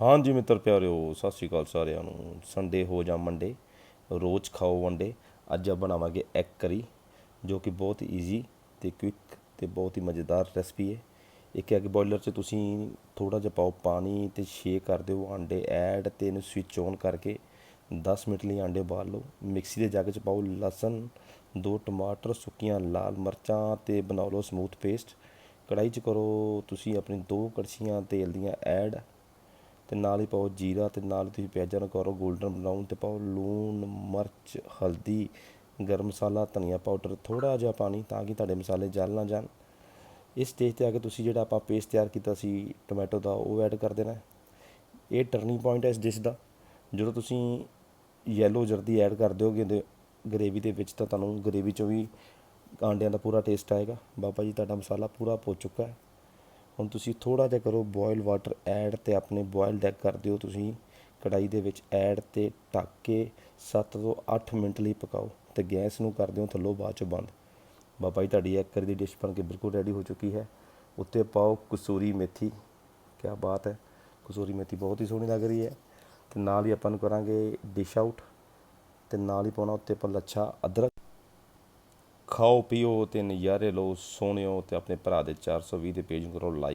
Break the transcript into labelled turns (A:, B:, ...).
A: ਹਾਂਜੀ ਮਿੱਤਰ ਪਿਆਰਿਓ, ਸਤਿ ਸ਼੍ਰੀ ਅਕਾਲ ਸਾਰਿਆਂ ਨੂੰ। ਸੰਡੇ ਹੋ ਜਾਂ ਮੰਡੇ ਰੋਜ਼ ਖਾਓ ਵੰਡੇ ਅੱਜ ਆ ਬਣਾਵਾਂਗੇ ਐਗ ਕਰੀ ਜੋ ਕਿ ਬਹੁਤ ਈਜ਼ੀ ਤੇ ਕੁਇਕ ਤੇ ਬਹੁਤ ਹੀ ਮਜ਼ੇਦਾਰ ਰੈਸਪੀ ਹੈ। ਇੱਕ ਐਗ ਬੋਇਲਰ 'ਚ ਤੁਸੀਂ ਥੋੜਾ ਜਿਹਾ ਪਾਓ ਪਾਣੀ ਤੇ ਸ਼ੇਕ ਕਰ ਦਿਓ, ਆਂਡੇ ਐਡ ਤੇ ਇਹਨੂੰ ਸਵਿਚ ਔਨ ਕਰਕੇ 10 ਮਿੰਟ ਲਈ ਆਂਡੇ ਉਬਾਲ ਲਓ। ਮਿਕਸੀ ਦੇ ਜੱਗ 'ਚ ਪਾਓ ਲਸਣ, ਦੋ ਟਮਾਟਰ, ਸੁੱਕੀਆਂ ਲਾਲ ਮਿਰਚਾਂ ਤੇ ਬਣਾ ਲਓ ਸਮੂਥ ਪੇਸਟ ਕੜਾਈ 'ਚ ਕਰੋ ਤੁਸੀਂ ਆਪਣੀ ਦੋ ਕੜਛੀਆਂ ਤੇਲ ਦੀਆਂ ਐਡ ਅਤੇ ਨਾਲ ਹੀ ਪਾਓ ਜੀਰਾ ਅਤੇ ਨਾਲ ਹੀ ਤੁਸੀਂ ਪਿਆਜ਼ਾਂ ਨੂੰ ਕਰੋ ਗੋਲਡਨ ਬਰਾਊਨ ਅਤੇ ਪਾਓ ਲੂਣ, ਮਿਰਚ, ਹਲਦੀ, ਗਰਮ ਮਸਾਲਾ, ਧਨੀਆ ਪਾਊਡਰ ਥੋੜ੍ਹਾ ਜਿਹਾ ਪਾਣੀ ਤਾਂ ਕਿ ਤੁਹਾਡੇ ਮਸਾਲੇ ਜਲ ਨਾ ਜਾਣ। ਇਸ ਸਟੇਜ ਤੇ ਆ ਕੇ ਤੁਸੀਂ ਜਿਹੜਾ ਆਪਾਂ ਪੇਸਟ ਤਿਆਰ ਕੀਤਾ ਸੀ ਟੋਮੈਟੋ ਦਾ, ਉਹ ਐਡ ਕਰ ਦੇਣਾ ਇਹ ਟਰਨਿੰਗ ਪੁਆਇੰਟ ਹੈ ਇਸ ਡਿਸ਼ ਦਾ। ਜਦੋਂ ਤੁਸੀਂ ਯੈਲੋ ਜਰਦੀ ਐਡ ਕਰ ਦਿਓਗੇ ਤੇ ਗਰੇਵੀ ਦੇ ਵਿੱਚ ਤਾਂ ਤੁਹਾਨੂੰ ਗਰੇਵੀ ਚੋਂ ਵੀ ਆਂਡਿਆਂ ਦਾ ਪੂਰਾ ਟੇਸਟ ਆਏਗਾ। ਬਾਬਾ ਜੀ, ਤੁਹਾਡਾ ਮਸਾਲਾ ਪੂਰਾ ਭੁੱਜ ਚੁੱਕਾ ਹੈ। ਹੁਣ ਤੁਸੀਂ ਥੋੜਾ ਜਿਹਾ ਕਰੋ ਬੋਇਲ ਵਾਟਰ ਐਡ ਤੇ ਆਪਣੇ ਬੋਇਲਡ ਐਗ ਕਰ ਦਿਓ ਤੁਸੀਂ। ਕੜਾਈ ਦੇ ਵਿੱਚ ਐਡ ਤੇ ਢੱਕ ਕੇ 7 ਤੋਂ 8 ਮਿੰਟ ਲਈ ਪਕਾਓ ਤੇ ਗੈਸ ਨੂੰ ਕਰ ਦਿਓ ਥੱਲੋਂ ਬਾਅਦ ਚ ਬੰਦ। ਬਾਬਾ ਜੀ, ਤੁਹਾਡੀ ਐਕਰ ਦੀ ਡਿਸ਼ ਬਣ ਕੇ ਬਿਲਕੁਲ ਰੈਡੀ ਹੋ ਚੁੱਕੀ ਹੈ। ਉੱਤੇ ਪਾਓ ਕਸੂਰੀ ਮੇਥੀ। ਕੀ ਬਾਤ ਹੈ, ਕਸੂਰੀ ਮੇਥੀ ਬਹੁਤ ਹੀ ਸੋਹਣੀ ਲੱਗ ਰਹੀ ਹੈ। ਤੇ ਨਾਲ ਹੀ ਆਪਾਂ ਨੂੰ ਕਰਾਂਗੇ ਡਿਸ਼ ਆਊਟ ਤੇ ਨਾਲ ਹੀ ਪਾਉਣਾ ਉੱਤੇ ਆਪਾਂ ਲੱਛਾ, ਅਦਰਕ। ਖਾਓ, ਪੀਓ ਤੇ ਨਜ਼ਾਰੇ ਲਓ ਸੋਹਣਿਓ ਤੇ ਆਪਣੇ ਭਰਾ ਦੇ 420 ਦੇ ਪੇਜ ਨੂੰ ਕਰੋ ਲਾਈਕ